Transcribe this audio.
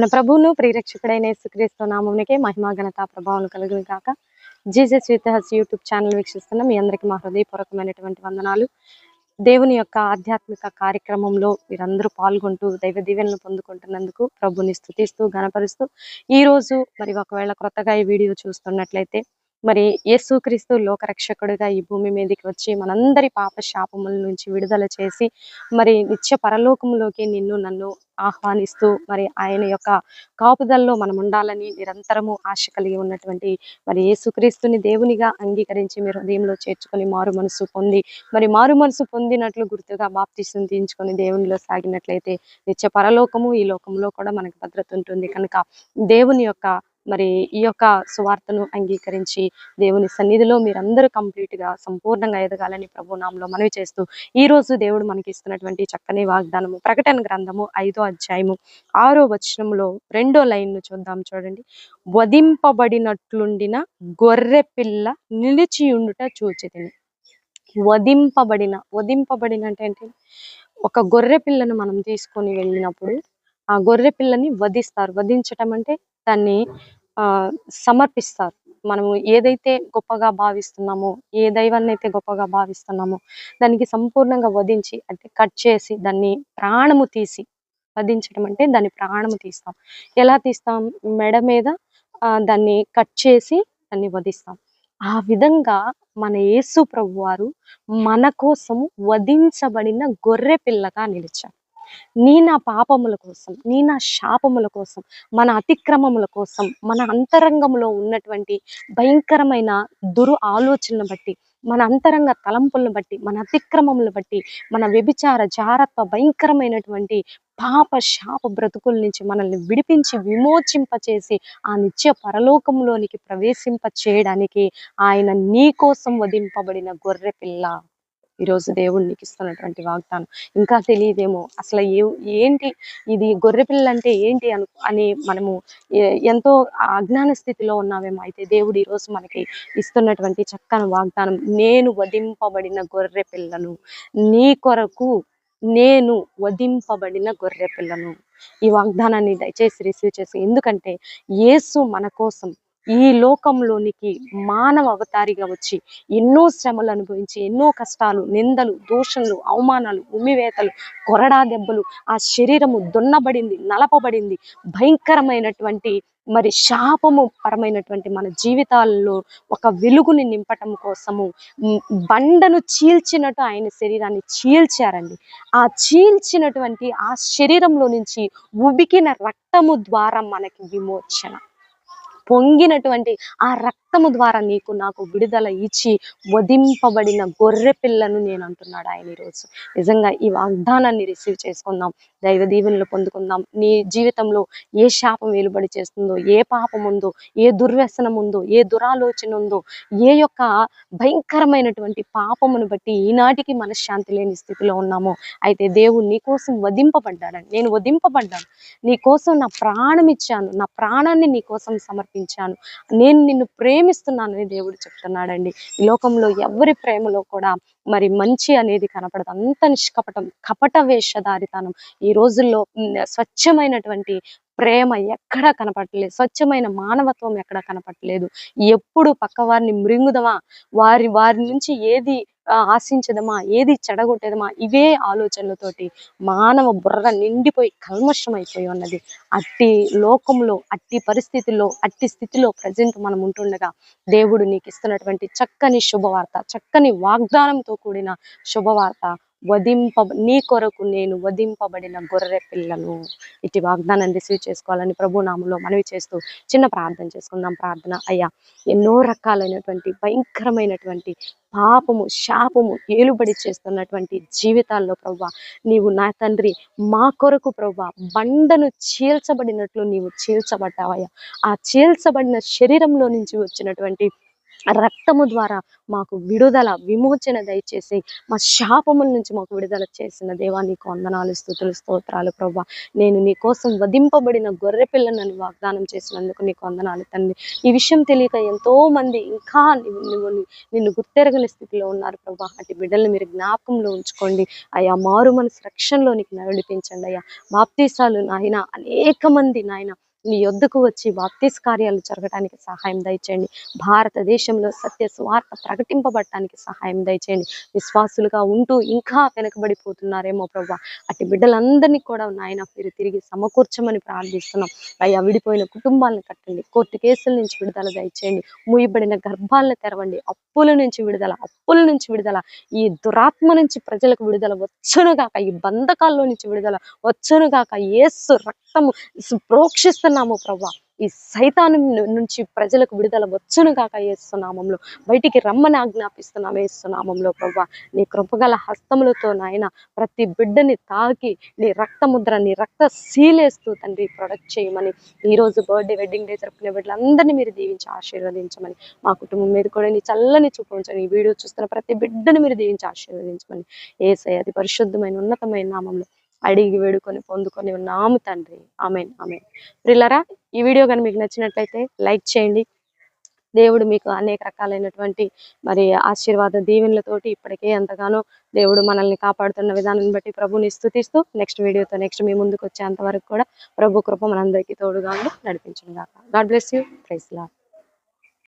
మన ప్రభువును ప్రియరక్షకుడైన యేసుక్రీస్తు నామమునికే మహిమా ఘనత ప్రభావం కలుగును కాక Jesus with his YouTube channel వీక్షిస్తున్న మీ అందరికీ మా హృదయపూర్వకమైనటువంటి వందనాలు. దేవుని యొక్క ఆధ్యాత్మిక కార్యక్రమంలో మీరందరూ పాల్గొంటూ దైవ దీవెనలు పొందుకుంటున్నందుకు ప్రభుని స్థుతిస్తూ గణపరుస్తూ ఈ రోజు మరి ఒకవేళ క్రొత్తగా ఈ వీడియో చూస్తున్నట్లయితే మరి యేసుక్రీస్తు లోకరక్షకుడిగా ఈ భూమి మీదకి వచ్చి మనందరి పాప శాపముల నుంచి విడుదల చేసి మరి నిత్య పరలోకంలోకి నిన్ను నన్ను ఆహ్వానిస్తూ మరి ఆయన యొక్క కాపుదల్లో మనం ఉండాలని నిరంతరము ఆశ కలిగి ఉన్నటువంటి మరి యేసుక్రీస్తుని దేవునిగా అంగీకరించి మీరు హృదయంలో చేర్చుకొని మారు మనసు పొంది మరి మారు మనసు పొందినట్లు గుర్తుగా బాప్తిసం తీయించుకొని దేవునిలో సాగినట్లయితే నిత్య పరలోకము ఈ లోకంలో కూడా మనకు భద్రత ఉంటుంది. కనుక దేవుని యొక్క మరి ఈ యొక్క సువార్తను అంగీకరించి దేవుని సన్నిధిలో మీరందరూ కంప్లీట్గా సంపూర్ణంగా ఎదగాలని ప్రభునామంలో మనవి చేస్తూ ఈ రోజు దేవుడు మనకి ఇస్తున్నటువంటి చక్కని వాగ్దానము ప్రకటన గ్రంథము ఐదో అధ్యాయము ఆరో వచనంలో రెండో లైన్ను చూద్దాం చూడండి. వధింపబడినట్లుండిన గొర్రె పిల్ల నిలిచి ఉండుట చూచితిని. వధింపబడిన వధింపబడిన అంటే ఏంటి? ఒక గొర్రె పిల్లను మనం తీసుకొని వెళ్ళినప్పుడు ఆ గొర్రె పిల్లని వధిస్తారు. వధించటం అంటే దాన్ని సమర్పిస్తారు. మనము ఏదైతే గొప్పగా భావిస్తున్నామో ఏ దైవాన్ని అయితే గొప్పగా భావిస్తున్నామో దానికి సంపూర్ణంగా వధించి అంటే కట్ చేసి దాన్ని ప్రాణము తీసి వధించడం అంటే దాన్ని ప్రాణము తీస్తాం. ఎలా తీస్తాం? మెడ మీద దాన్ని కట్ చేసి దాన్ని వధిస్తాం. ఆ విధంగా మన యేసు ప్రభు వారు మన కోసము వధించబడిన గొర్రె పిల్లగా నిలిచారు. నీ నా పాపముల కోసం నీ నా శాపముల కోసం మన అతిక్రమముల కోసం మన అంతరంగంలో ఉన్నటువంటి భయంకరమైన దురు ఆలోచనను బట్టి మన అంతరంగ తలంపులను బట్టి మన అతిక్రమములను బట్టి మన వ్యభిచార జారత్వ భయంకరమైనటువంటి పాప శాప బ్రతుకుల నుంచి మనల్ని విడిపించి విమోచింప చేసి ఆ నిత్య పరలోకంలోనికి ప్రవేశింప చేయడానికి ఆయన నీ కోసం వధింపబడిన గొర్రె పిల్ల ఈరోజు దేవుడు నీకు ఇస్తున్నటువంటి వాగ్దానం. ఇంకా తెలియదేమో అసలు ఏ ఏంటి ఇది గొర్రె పిల్ల అంటే ఏంటి అను అని మనము ఎంతో అజ్ఞాన స్థితిలో ఉన్నామేమో అయితే దేవుడు ఈరోజు మనకి ఇస్తున్నటువంటి చక్కని వాగ్దానం. నేను వధింపబడిన గొర్రె పిల్లను నీ కొరకు నేను వధింపబడిన గొర్రె పిల్లను. ఈ వాగ్దానాన్ని దయచేసి రిసీవ్ చేసి ఎందుకంటే యేసు మన కోసం ఈ లోకంలోనికి మానవ అవతారిగా వచ్చి ఎన్నో శ్రమలు అనుభవించి ఎన్నో కష్టాలు నిందలు దూషణలు అవమానాలు ఉమ్మివేతలు కొరడా దెబ్బలు ఆ శరీరము దున్నబడింది నలపబడింది భయంకరమైనటువంటి మరి శాపము పరమైనటువంటి మన జీవితాల్లో ఒక వెలుగుని నింపటం కోసము బండను చీల్చినట్టు ఆయన శరీరాన్ని చీల్చారండి. ఆ చీల్చినటువంటి ఆ శరీరంలో నుంచి ఉబికిన రక్తము ద్వారా మనకి విమోచన. పొంగినటువంటి ఆ రక్తము ద్వారా నీకు నాకు విడుదల ఇచ్చి వధింపబడిన గొర్రె పిల్లను నేను అంటున్నాడు ఆయన ఈరోజు నిజంగా ఈ వాగ్దానాన్ని రిసీవ్ చేసుకుందాం. దైవ దీవెనలు పొందుకుందాం. నీ జీవితంలో ఏ శాపం వెలుబడి చేస్తుందో ఏ పాపం ఉందో ఏ దుర్వ్యసనం ఉందో ఏ దురాలోచన ఉందో ఏ యొక్క భయంకరమైనటువంటి పాపమును బట్టి ఈనాటికి మనశ్శాంతి లేని స్థితిలో ఉన్నామో అయితే దేవుడు నీ కోసం వధింపబడ్డాడని నేను వధింపబడ్డాను. నీ కోసం నా ప్రాణం ఇచ్చాను. నా ప్రాణాన్ని నీ కోసం సమర్పించాను. నేను నిన్ను ప్రేమిస్తున్నానని దేవుడు చెప్తున్నాడండి. ఈ లోకంలో ఎవరి ప్రేమలో కూడా మరి మంచి అనేది కనపడదు. అంత నిష్కపటం కపట వేషధారితనం. ఈ రోజుల్లో స్వచ్ఛమైనటువంటి ప్రేమ ఎక్కడా కనపడలేదు స్వచ్ఛమైన మానవత్వం ఎక్కడా కనపడలేదు ఎప్పుడు పక్కవారిని మృంగుదమా? వారి వారి నుంచి ఏది ఆశించదమా? ఏది చెడగొట్టేదమా? ఇవే ఆలోచనలతోటి మానవ బుర్ర నిండిపోయి కల్మషం అయిపోయి ఉన్నది. అట్టి లోకంలో అట్టి పరిస్థితిలో అట్టి స్థితిలో ప్రజెంట్ మనం ఉంటుండగా దేవుడు నీకు ఇస్తున్నటువంటి చక్కని శుభవార్త చక్కని వాగ్దానంతో కూడిన శుభవార్త వధింప నీ కొరకు నేను వధింపబడిన గొర్రె పిల్లను ఇటు వాగ్దానాన్ని రిసీవ్ చేసుకోవాలని ప్రభునామంలో మనవి చేస్తూ చిన్న ప్రార్థన చేసుకుందాం. ప్రార్థన అయ్యా ఎన్నో రకాలైనటువంటి భయంకరమైనటువంటి పాపము శాపము ఏలుబడి చేస్తున్నటువంటి జీవితాల్లో ప్రభా నీవు నా తండ్రి మా కొరకు ప్రభా బండను చీల్చబడినట్లు నీవు చీల్చబడ్డావయ్యా. ఆ చీల్చబడిన శరీరంలో నుంచి వచ్చినటువంటి రక్తము ద్వారా మాకు విడుదల విమోచన దయచేసి మా శాపముల నుంచి మాకు విడుదల చేసిన దేవా నీకు వందనాలు స్థుతులు స్తోత్రాలు ప్రభా. నేను నీ కోసం వధింపబడిన గొర్రె పిల్లలను వాగ్దానం చేసినందుకు నీకు వందనాలు తండ్రి. ఈ విషయం తెలియక ఎంతో మంది ఇంకా నువ్వు నిన్ను గుర్తెరగని స్థితిలో ఉన్నారు ప్రభా. అటు బిడ్డల్ని మీరు జ్ఞాపకంలో ఉంచుకోండి. అయ్యా మారు మనసు రక్షణలోనికి నడిపించండి అయ్యా. బాప్తీసాలు నాయన అనేక మంది నాయన నీ యొద్దకు వచ్చి బాప్తీస్ కార్యాలు జరగడానికి సహాయం దయచేయండి. భారతదేశంలో సత్య స్వార్థ ప్రకటింపబడటానికి సహాయం దయచేయండి. విశ్వాసులుగా ఉంటూ ఇంకా వెనకబడిపోతున్నారేమో ప్రభా. అట్టి బిడ్డలందరినీ కూడా నాయన మీరు తిరిగి సమకూర్చమని ప్రార్థిస్తున్నాం. అయ్యా విడిపోయిన కుటుంబాలను కట్టండి. కోర్టు కేసుల నుంచి విడుదల దయచేయండి. మూయబడిన గర్భాలను తెరవండి. అప్పుల నుంచి విడుదల అప్పుల నుంచి విడుదల. ఈ దురాత్మ నుంచి ప్రజలకు విడుదల వచ్చునుగాక. ఈ బంధకాల్లో నుంచి విడుదల వచ్చునుగాక. ఏసు రక్తము ప్రోక్షిస్తున్నాము ప్రభా. ఈ సైతాను నుంచి ప్రజలకు విడుదల వచ్చును కాక ఏస్తున్నామంలో బయటికి రమ్మని ఆజ్ఞాపిస్తున్నాం ఏస్తున్నామంలో ప్రభా. నీ కృపగల హస్తములతో నాయన ప్రతి బిడ్డని తాకి నీ రక్తముద్ర నీ రక్త సీలేస్తూ తండ్రి ప్రొడక్ట్ చేయమని ఈ రోజు బర్త్డే వెడ్డింగ్ డే జరుపుకునే బిడ్డలందరినీ మీరు దీవించి ఆశీర్వదించమని మా కుటుంబం మీద కూడా నీ చల్లని చూపించని ఈ వీడియో చూస్తున్న ప్రతి బిడ్డని మీరు దీవించి ఆశీర్వదించమని. ఏసై అది పరిశుద్ధమైన ఉన్నతమైన నామంలో అడిగి వేడుకొని పొందుకొని ఉన్నాము తండ్రి. Amen amen. ప్రిల్లరా ఈ వీడియో కానీ మీకు నచ్చినట్లయితే లైక్ చేయండి. దేవుడు మీకు అనేక రకాలైనటువంటి మరి ఆశీర్వాద దీవెనలతోటి ఇప్పటికే ఎంతగానో దేవుడు మనల్ని కాపాడుతున్న విధానాన్ని బట్టి ప్రభుని స్థుతిస్తూ నెక్స్ట్ వీడియోతో నెక్స్ట్ మీ ముందుకు వచ్చేంత వరకు కూడా ప్రభు కృప మనందరికీ తోడుగా ఉండి నడిపించిన గాక God bless you. Praise lord.